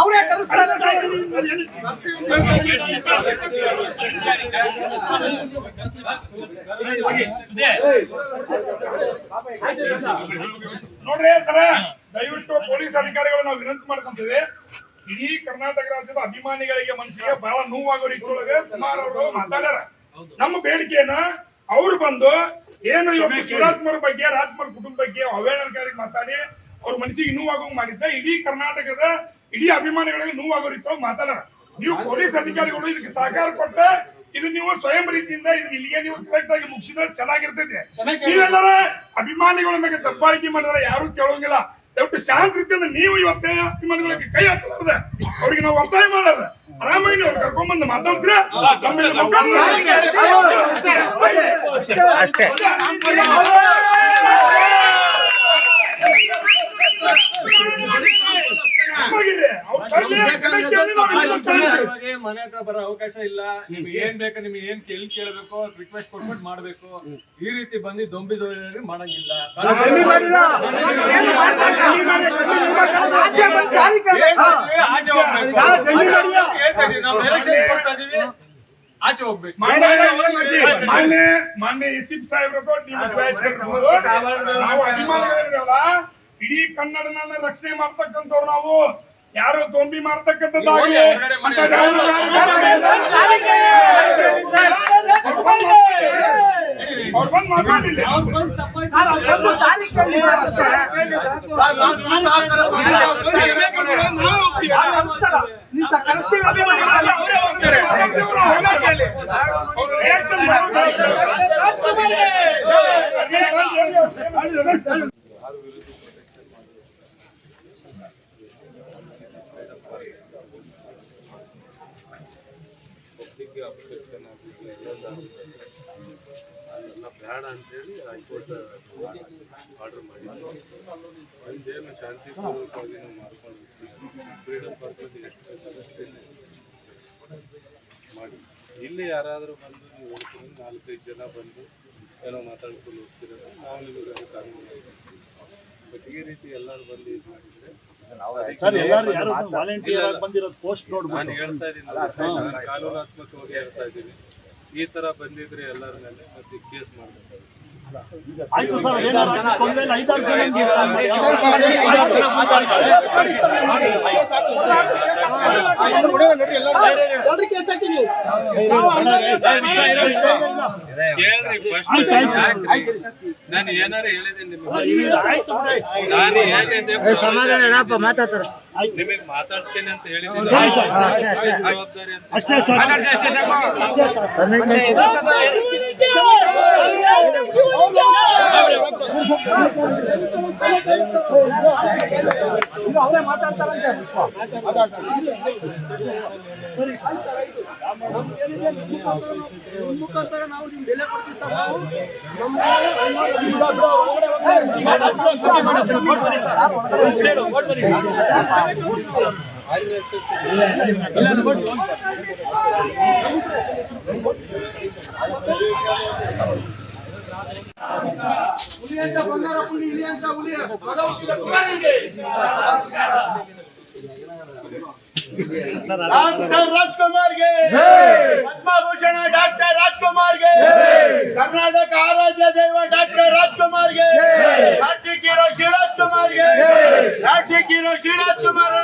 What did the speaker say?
ಅವರೇ ಕರೆಸ್ತಾರೆ ನೋಡ್ರಿ ಸರ, ದಯವಿಟ್ಟು ಪೊಲೀಸ್ ಅಧಿಕಾರಿಗಳು ನಾವು ವಿನಂತಿ ಮಾಡ್ಕೊಂತೀವಿ. ಇಡೀ ಕರ್ನಾಟಕ ರಾಜ್ಯದ ಅಭಿಮಾನಿಗಳಿಗೆ ಮನಸ್ಸಿಗೆ ಬಹಳ ನೋವಾಗೋ ರೀತಿಯೊಳಗೆ ಕುಮಾರ್ ಅವರು ಮಾತಾಡ್ಯಾರ. ನಮ್ಮ ಬೇಡಿಕೆಯನ್ನ ಅವ್ರು ಬಂದು ಏನು ಇವತ್ತು ಶಿವರಾಜ್ ಕುಮಾರ್ ಬಗ್ಗೆ ರಾಜ್ಕುಮಾರ್ ಕುಟುಂಬ ಬಗ್ಗೆ ಅವಹೇಳನಕಾರಿ ಮಾತಾಡಿ ಅವ್ರ ಮನಸ್ಸಿಗೆ ನೋವಾಗೋಂಗ್ ಮಾಡಿದ್ದ ಇಡೀ ಕರ್ನಾಟಕದ ಇಡೀ ಅಭಿಮಾನಿಗಳಿಗೆ ನೋವಾಗೋ ರೀತಿ ಮಾತಾಡೋಣ. ನೀವು ಪೊಲೀಸ್ ಅಧಿಕಾರಿಗಳು ಇದಕ್ಕೆ ಸಹಕಾರ ಕೊಟ್ಟ ಇದು ನೀವು ಸ್ವಯಂ ರೀತಿಯಿಂದ ಇದನ್ನ ಇಲ್ಲಿಗೆ ನೀವು ಕರೆಕ್ಟ್ ಆಗಿ ಮುಗಿಸಿದ್ರೆ ಚೆನ್ನಾಗಿರ್ತೈತೆ. ನೀವೆಲ್ಲರ ಅಭಿಮಾನಿಗಳ ಮೇಲೆ ದಬ್ಬಾಳಿಕೆ ಮಾಡಿದ್ರೆ ಯಾರು ಕೇಳೋಂಗಿಲ್ಲ. ದಯವಿಟ್ಟು ಶಾಂತ ರೀತಿಯಿಂದ ನೀವು ಇವತ್ತೇ ಅಭಿಮಾನಿಗಳಿಗೆ ಕೈ ಹಾಕಲಾರ್ದೆ ಅವ್ರಿಗೆ ನಾವು ಒತ್ತಾಯ ಮಾಡಾರ್ದೆ ಆರಾಮಾಗಿ ನೀವು ಕರ್ಕೊಂಡ್ಬಂದು ಮಾತಾಡ್ಸ್ರೆ ನಮ್ಮಲ್ಲಿ ಅಷ್ಟೇ ಮನೆ ಹತ್ರ ಬರೋ ಅವಕಾಶ ಇಲ್ಲ ನಿಮ್ಗೆ ಏನ್ ಬೇಕು ನಿಮ್ಗೆ ಏನ್ ಕೇಳಿ ಕೇಳಬೇಕು ರಿಕ್ವೆಸ್ಟ್ ಕೊಟ್ಬಿಟ್ಟು ಮಾಡ್ಬೇಕು. ಈ ರೀತಿ ಬಂದು ದೊಂಬಿ ದೊಂಬಿ ಮಾಡಂಗಿಲ್ಲ ಆಚೆ ಹೋಗ್ಬೇಕು. ಹೇಳ್ತಾ ಇದೀವಿ, ನಾವು directions ಕೊಡ್ತಾ ಇದೀವಿ. ಆಚೆ ಹೋಗ್ಬೇಕು. ಮಾನ್ಯ ನೀವು ಬಯಸ್ಕೊಂಡಿರ್ಬೋದು. ನಾವು ಅಭಿಮಾನಿಗಳಿರಲ್ಲ. ಇಡೀ ಕನ್ನಡನ ರಕ್ಷಣೆ ಮಾಡ್ತಕ್ಕಂಥವ್ರು ನಾವು. ಯಾರು ದೊಂಬಿ ಮಾಡ್ತಕ್ಕಂಥದ್ದಾಗಲಿ ಹೋಗಿ ಹೊರಗಡೆ ಮಾಡಿ. ಅಂತ ಯಾರು ಅವ್ರು ಬಂದು ಅವ್ರು ಬಂದು ಮಾತಾಡಿಲ್ಲ ಸರ್, ಅವ್ರು ಬಂದು ಸಾರಿ ಕೇಳಿ ಸರ್ ಅಷ್ಟೇ. ಯಾರು ಕರೆಸ್ತಾರ? ನೀವು ಸರ್ ಕರೆಸ್ತೀವಿ ಅಂತ ಮಾಡಿದ್ರಲ್ಲ. ಪಬ್ಲಿಕ್ಗೆ ಅಬ್ಸ್ಟ್ರಕ್ಷನ್ ಅದೆಲ್ಲ ಬೇಡ ಅಂತೇಳಿ ಹೈಕೋರ್ಟ್ ಆರ್ಡರ್ ಮಾಡಿದ್ರು ಒಂದೇನು ಶಾಂತಿಪೂರ್ವಕವಾಗಿ ನಾವು ಮಾಡ್ಕೊಂಡು ಫ್ರೀಡಮ್ ಪರ್ಪಸ್ ಎಷ್ಟು ಮಾಡಿ ಇಲ್ಲಿ ಯಾರಾದರೂ ಬಂದು ನೀವು ಹೋಗ್ತೀರಿ ನಾಲ್ಕೈದು ಜನ ಬಂದು ಏನೋ ಮಾತಾಡ್ಕೊಂಡು ಹೋಗ್ತಿರೋದು, ನಾವು ನಿಮಗೆ ಕಾನೂನು ಬಟ್ ಈ ರೀತಿ ಎಲ್ಲರೂ ಬಂದು ಇದು ಮಾಡಿದ್ರೆ ಸರ್ ಎಲ್ಲರೂ ಯಾರು ವಾಲಂಟಿಯರ್ ಆಗಿ ಬಂದಿರೋದು ಪೋಸ್ಟ್ ನಾನು ನೋಡ್ಬಿಟ್ಟು ಹೇಳ್ತಾ ಇದ್ದೀನಿ ನಾನು ಕಾನೂನಾತ್ಮಕವಾಗಿ ಹೇಳ್ತಾ ಇದ್ದೀನಿ ಈ ತರ ಬಂದಿದ್ರೆ ಎಲ್ಲರ ಮೇಲೆ ಮತ್ತೆ ಕೇಸ್ ಮಾಡ್ಬೇಕು ಆಯ್ತು ಸರ್ ಐದಾರು ಜನ ಜಲ್ದಿ ಕೇಸ್ ಹಾಕಿ ನೀವು. ನಾನು ಏನಾರ ಹೇಳಿದ್ದೀನಿ ನಾನು ಏನಿದೆ ಸಮಾಧಾನ ಏನಪ್ಪ ಮಾತಾಡ್ತಾರ. ನಿಮಗೆ ಮಾತಾಡ್ತೇನೆ ಅಂತ ಹೇಳಿದ್ದೀನಿ. ಅಷ್ಟೇ, ಅಷ್ಟೇ. ಅಷ್ಟೇ ಅವರೇ ಮಾತಾಡ್ತಾರಂತೆ. ವಿಶ್ವ. ಮುಖಾಂತರ ನಾವು ನಿಮ್ಗೆ ಬೆಲೆ ಕೊಡ್ತೀವಿ ಸರ್ ನಾವು. ಹುಲಿ ಅಂತ ಬಂಗಾರ ಹುಲಿ ಇಲಿ ಅಂತ ಹುಲಿ ಮಗ ಹುಟ್ಟಿದ ಕುಮಾರನಿಗೆ. ಡಾಕ್ಟರ್ ರಾಜ್ಕುಮಾರ್ಗೆ ಪದ್ಮಭೂಷಣ ಡಾಕ್ಟರ್ ರಾಜ್ಕುಮಾರ್ಗೆ ಕರ್ನಾಟಕ ಆರಾಧ್ಯ ದೈವ doctor ರಾಜ್ಕುಮಾರ್ಗೆ hat trick hero Shivraj ಕುಮಾರ್ಗೆ hat trick hero Shivraj Kumar